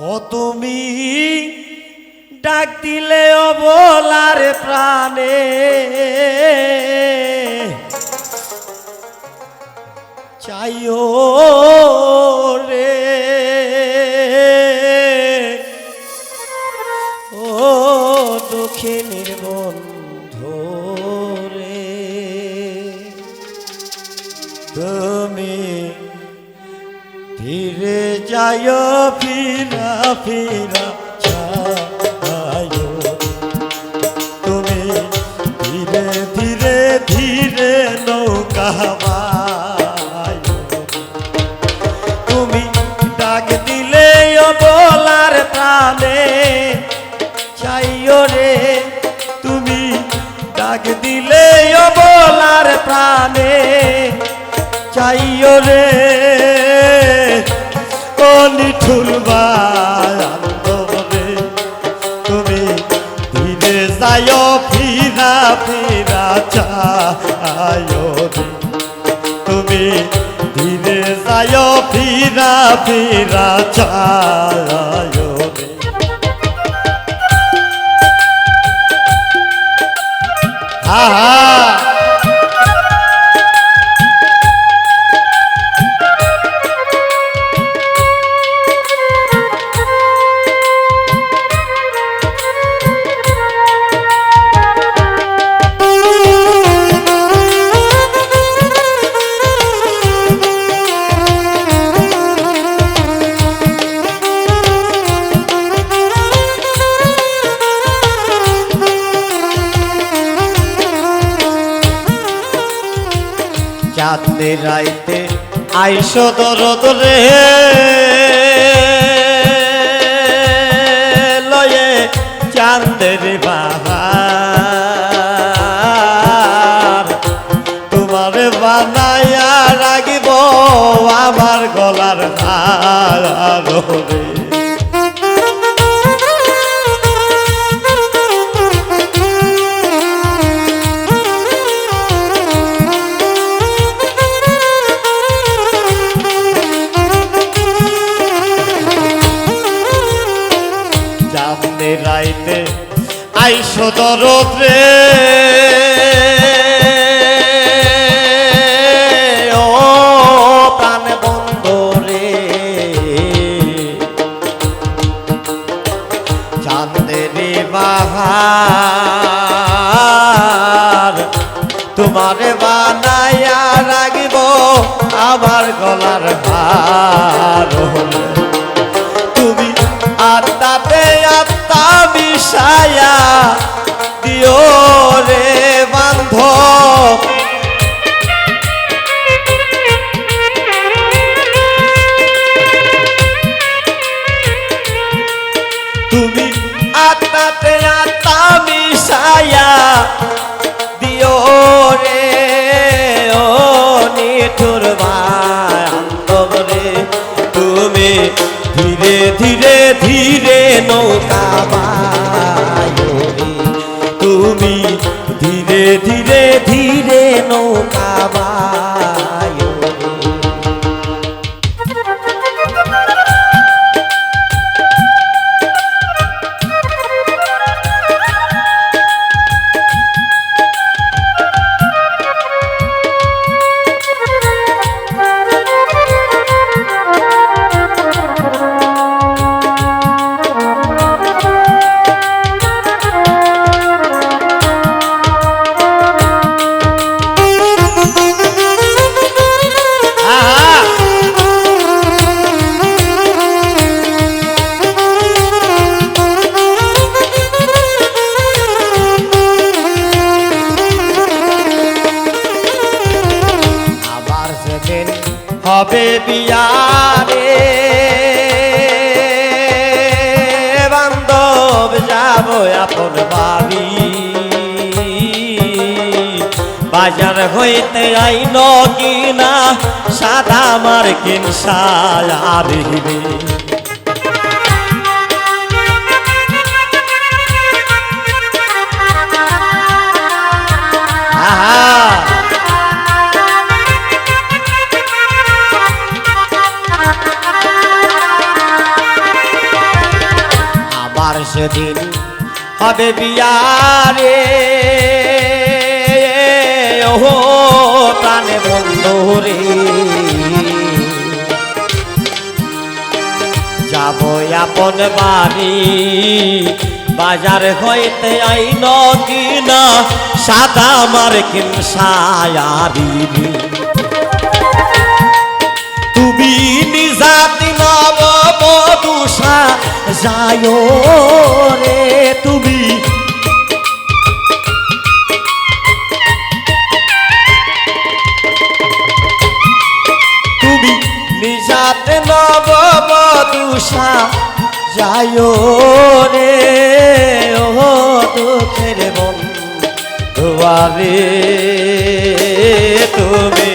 ও তুমি ডাক দিলে অবলার প্রাণে। চাইও রে। ও দক্ষিণের বন্ধু রে। যায় ফিরা ফিরা। ফিরা চায়ো রে। আহা! চাঁদে রাইতে আইসো দরদ রে। লয়ে চাঁদের বাহার তোমার বানাইয়া রাগিব আমার গলার হার রে। রে। ও প্রাণ বন্ধ রে। চাঁদেরি বাহার তোমারে বানাইয়া রাগিব আমার গলার হলে। তুমি আত্মাতে আত্মা মিশায়া ধীরে নৌকা তুমি ধীরে ধীরে ধীরে নৌকা বায়ো বিয়ারে বান্ধব যাব আপন বাবি বাজার হইতে আইন কিনা সাদা মার কিনসায় আরিবে সেদিন হবে বিয়ারে। ওহো, প্রাণে বন্ধু রে। যাব আপন বাড়ি, বাজার হইতে আইন কিনা, সাদা মার কিন সায়ারি যায় রে তুমি। তুমি নিজাতে নব মধুসা যায় রে ও দুঃখের বন দুয়ারে তুমি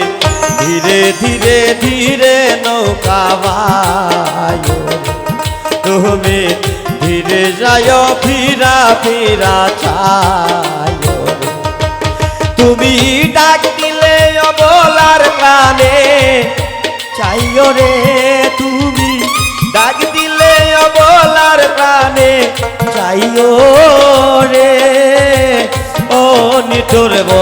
ধীরে ধীরে ধীরে নৌকা তুমি ধীরে যায় ফিরা ফিরা চায় তুমি ডাক দিলে অবলার কানে চাইও রে তুমি। ডাক দিলে অবলার কানে চাইও রে। ও নিটোর বন্ধুয়ারে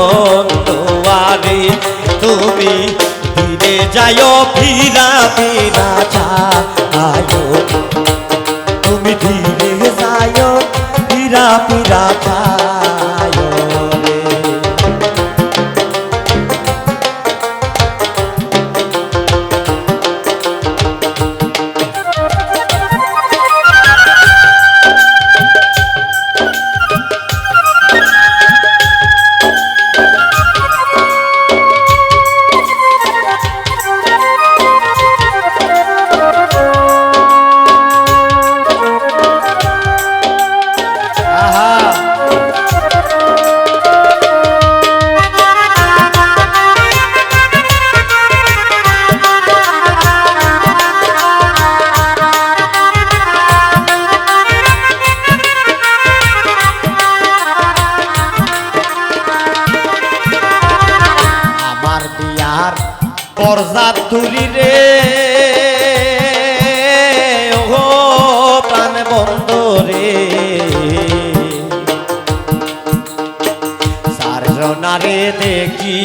চারজনারে দেখি।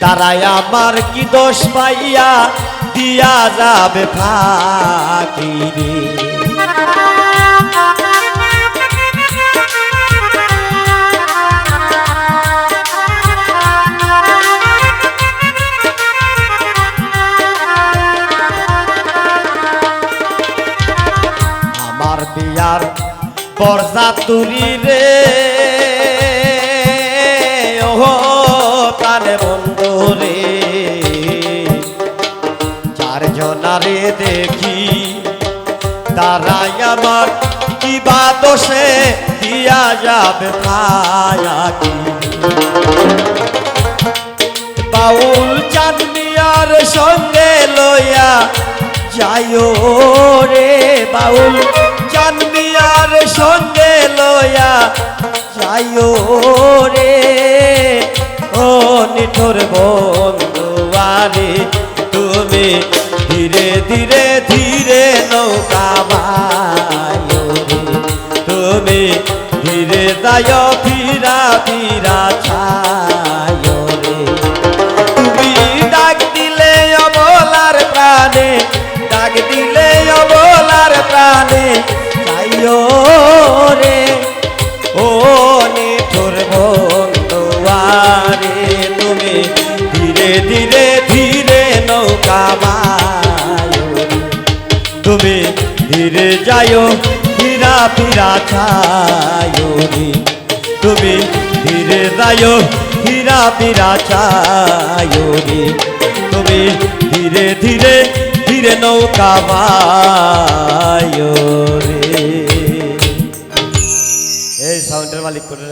তারাই আমার কি দোষ পাইয়া দিয়া যাবে ফাঁকি রে। প্রাণে বন্ধু রে চারজনারে দেখি তারাই আমার কিবা দোষে দিয়া যাবে ভায়া কি? বাউল চাঁদনিয়ার সঙ্গে লইয়া যাইও রে বাউল। চাঁদনিয়ার সঙ্গে লইয়া যাইও রে। নিঠোর বন্ধুয়ারে তুমি ধীরে ধীরে ধীরে নৌকা বায়ো তুমি ধীরে দায় ফিরা ফিরা ছায় ধীরে যাইও, ফিরা ফিরা ছায়ো রে তুমি ধীরে যাইও, ফিরা ফিরা ছায়ো রে তুমি ধীরে ধীরে ধীরে নৌকা বায়ো রে। এই সাউন্ডের মালিক করে